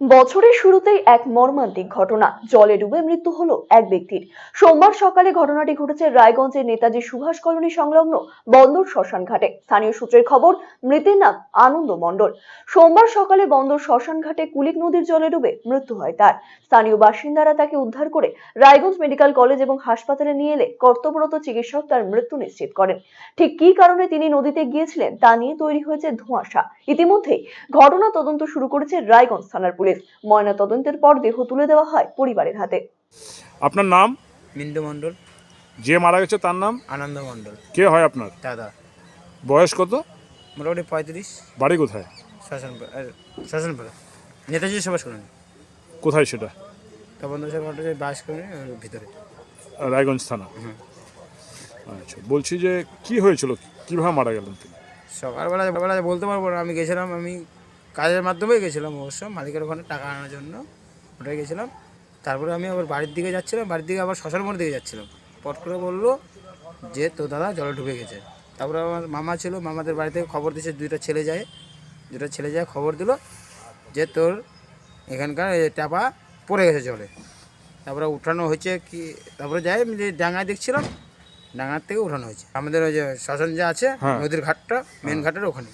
বছরের শুরুতেই এক মর্মান্তিক ঘটনা। জলে ডুবে মৃত্যু হলো এক ব্যক্তির। সোমবার সকালে ঘটনাটি ঘটেছে রায়গঞ্জের নেতাজি সুভাষ কলোনি সংলগ্ন বন্দর শ্মশান ঘাটে। স্থানীয় সূত্রের খবর, মৃতের নাম আনন্দ মণ্ডল। সোমবার সকালে বন্দর শ্মশান ঘাটে কুলিক নদীর জলে ডুবে মৃত্যু হয় তার। স্থানীয় বাসিন্দারা তাকে উদ্ধার করে রায়গঞ্জ মেডিকেল কলেজ এবং হাসপাতালে নিয়ে এলে কর্তব্যরত চিকিৎসক তার মৃত্যু নিশ্চিত করেন। ঠিক কি কারণে তিনি নদীতে গিয়েছিলেন তা নিয়ে তৈরি হয়েছে ধোঁয়াশা। ইতিমধ্যেই ঘটনা তদন্ত শুরু করেছে রায়গঞ্জ থানার পুলিশ। ময়না তদন্তের পর দেহ তুলে দেওয়া হয় পরিবারের হাতে। আপনার নাম? মিন্টু মণ্ডল। যে মারা গেছে তার নাম? আনন্দ মণ্ডল। কে হয় আপনার? দাদা। বয়স কত? মোটামুটি পঁয়ত্রিশ। বাড়ি কোথায়? শাসন শাসনপাড়া নেতাজি সবাস করেন কোথায় সেটা? তখন তো সব বাস করে ভিতরে। রায়গঞ্জ থানা। হুম। আচ্ছা বলছি যে কি হয়েছিল? কীভাবে মারা গেলেন তিনি? সকালবেলা বেলা বলতে পারব না। আমি গেছিলাম আমি কাজের মাধ্যমেই গেছিলাম অবশ্য মালিকের ওখানে টাকা আনার জন্য ওটাই গেছিলাম। তারপরে আমি আবার বাড়ির দিকে যাচ্ছিলাম বাড়ির দিকে আবার শ্মশান মোড়ের দিকে যাচ্ছিলাম। পট করে বলল যে তো দাদা জলে ঢুকে গেছে। তারপরে আমার মামা ছিল মামাদের বাড়ি থেকে খবর দিয়েছে দুইটা ছেলে যায় দুটা ছেলে যায় খবর দিল যে তোর এখানকার টাপা পড়ে গেছে জলে। তারপরে উঠানো হয়েছে কি তারপরে যাই আমি যে ডাঙায় দেখছিলাম ডাঙার থেকে উঠানো হয়েছে। আমাদের ওই যে শ্মশান যে আছে হ্যাঁ। নদীর ঘাটটা মেন ঘাটের ওখানে।